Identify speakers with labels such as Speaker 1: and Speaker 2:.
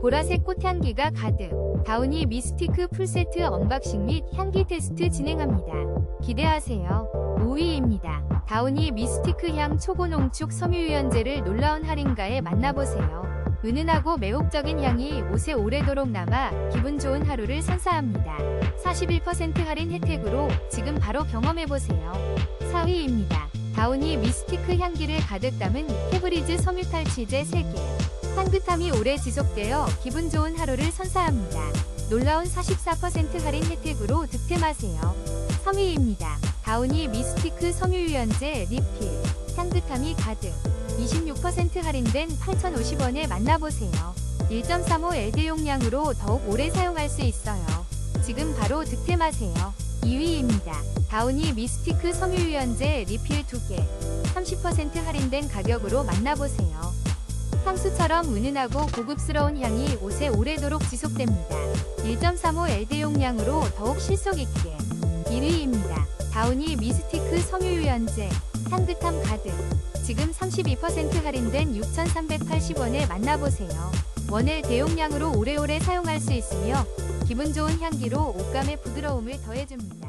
Speaker 1: 보라색 꽃향기가 가득. 다우니 미스티크 풀세트 언박싱 및 향기 테스트 진행합니다. 기대하세요. 5위입니다. 다우니 미스티크 향 초고농축 섬유유연제를 놀라운 할인가에 만나보세요. 은은하고 매혹적인 향이 옷에 오래도록 남아 기분 좋은 하루를 선사합니다. 41% 할인 혜택으로 지금 바로 경험해보세요. 4위입니다. 다우니 미스티크 향기를 가득 담은 페브리즈 섬유탈 치제 3개. 향긋함이 오래 지속되어 기분 좋은 하루를 선사합니다. 놀라운 44% 할인 혜택으로 득템하세요. 3위입니다. 다우니 미스티크 섬유유연제 리필. 향긋함이 가득. 26% 할인된 8,050원에 만나보세요. 1.35 LD 용량으로 더욱 오래 사용할 수 있어요. 지금 바로 득템하세요. 2위입니다. 다우니 미스티크 섬유유연제 리필 2개. 30% 할인된 가격으로 만나보세요. 향수처럼 은은하고 고급스러운 향이 옷에 오래도록 지속됩니다. 1.35 LD 용량으로 더욱 실속 있게. 1위입니다. 다우니 미스티크 섬유유연제 향긋함 가득. 지금 32% 할인된 6,380원에 만나보세요. 원을 대용량으로 오래오래 사용할 수 있으며 기분 좋은 향기로 옷감의 부드러움을 더해줍니다.